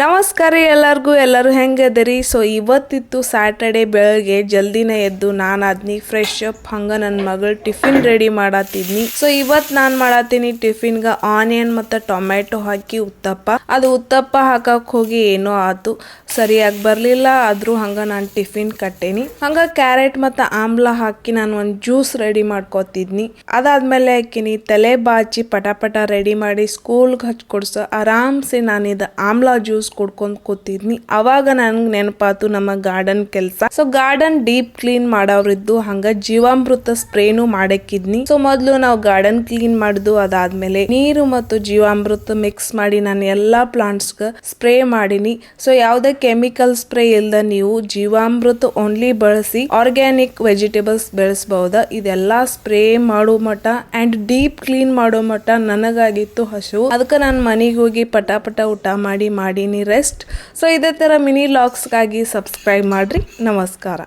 ನಮಸ್ಕಾರ ಎಲ್ಲರಿಗೂ, ಎಲ್ಲರೂ ಹೆಂಗದರಿ ಸೊ ಇವತ್ತಿತ್ತು ಸ್ಯಾಟರ್ಡೆ ಬೆಳಗ್ಗೆ ಜಲ್ದಿನ ಎದ್ದು ನಾನು ಅದ್ನಿ ಫ್ರೆಶ್ ಅಪ್ ಹಂಗ ನನ್ನ ಮಗಳ ಟಿಫಿನ್ ರೆಡಿ ಮಾಡತ್ತಿದ್ನಿ ಸೊ ಇವತ್ತು ನಾನು ಮಾಡತ್ತೀನಿ ಗ ಆನಿಯನ್ ಮತ್ತು ಟೊಮೆಟೊ ಹಾಕಿ ಉತ್ತಪ್ಪ. ಅದು ಉತ್ತಪ್ಪ ಹಾಕಕ್ ಹೋಗಿ ಏನೋ ಆತು. ಸರಿಯಾಗಿ ಬರಲಿಲ್ಲ, ಆದ್ರೂ ಹಂಗ ನಾನು ಟಿಫಿನ್ ಕಟ್ಟೇನಿ. ಹಂಗ ಕ್ಯಾರೆಟ್ ಮತ್ತ ಆಮ್ಲ ಹಾಕಿ ನಾನು ಒಂದು ಜ್ಯೂಸ್ ರೆಡಿ ಮಾಡ್ಕೊತಿದ್ನಿ. ಅದಾದ್ಮೇಲೆ ಹಾಕಿನಿ ತಲೆ ಬಾಚಿ ಪಟಾಪಟ ಪಟ ರೆಡಿ ಮಾಡಿ ಸ್ಕೂಲ್ಗೆ ಹಚ್ಕೊಡ್ಸ ಆರಾಮ್ಸೆ ನಾನು ಇದು ಆಮ್ಲ ಜ್ಯೂಸ್ ಕುಡ್ಕೊಂಡ್ ಕೂತಿದ್ನಿ. ಅವಾಗ ನನ್ಗೆ ನೆನಪಾತು ನಮ್ಮ ಗಾರ್ಡನ್ ಕೆಲಸ. ಸೊ ಗಾರ್ಡನ್ ಡೀಪ್ ಕ್ಲೀನ್ ಮಾಡೋರಿದ್ದು ಹಂಗ ಜೀವಾಮೃತ ಸ್ಪ್ರೇನು ಮಾಡಕ್ಕಿದ್ನಿ. ಸೊ ಮೊದ್ಲು ನಾವು ಗಾರ್ಡನ್ ಕ್ಲೀನ್ ಮಾಡುದು ಅದಾದ್ಮೇಲೆ ನೀರು ಮತ್ತು ಜೀವಾಮೃತ ಮಿಕ್ಸ್ ಮಾಡಿ ನಾನು ಎಲ್ಲಾ ಪ್ಲಾಂಟ್ಸ್ಗೆ ಸ್ಪ್ರೇ ಮಾಡಿನಿ. ಸೊ ಯಾವುದೇ ಕೆಮಿಕಲ್ ಸ್ಪ್ರೇ ಇಲ್ದ ನೀವು ಜೀವಾಮೃತ ಓನ್ಲಿ ಬಳಸಿ ಆರ್ಗ್ಯಾನಿಕ್ ವೆಜಿಟೇಬಲ್ಸ್ ಬೆಳೆಸಬಹುದ ಇದೆಲ್ಲ ಸ್ಪ್ರೇ ಮಾಡೋ ಮಠ ಅಂಡ್ ಡೀಪ್ ಕ್ಲೀನ್ ಮಾಡೋ ಮಠ ನನಗಾಗಿತ್ತು ಹಸು ಅದಕ್ಕೆ ನಾನು ಮನೆಗೆ ಹೋಗಿ ಪಟಾಪಟ ಪಟ ಊಟ ಮಾಡಿ ಮಾಡೀನಿ ರೆಸ್ಟ್. ಸೊ ಇದೇ ಥರ ಮಿನಿ ಲಾಗ್ಸ್ಗಾಗಿ ಸಬ್ಸ್ಕ್ರೈಬ್ ಮಾಡ್ರಿ. ನಮಸ್ಕಾರ.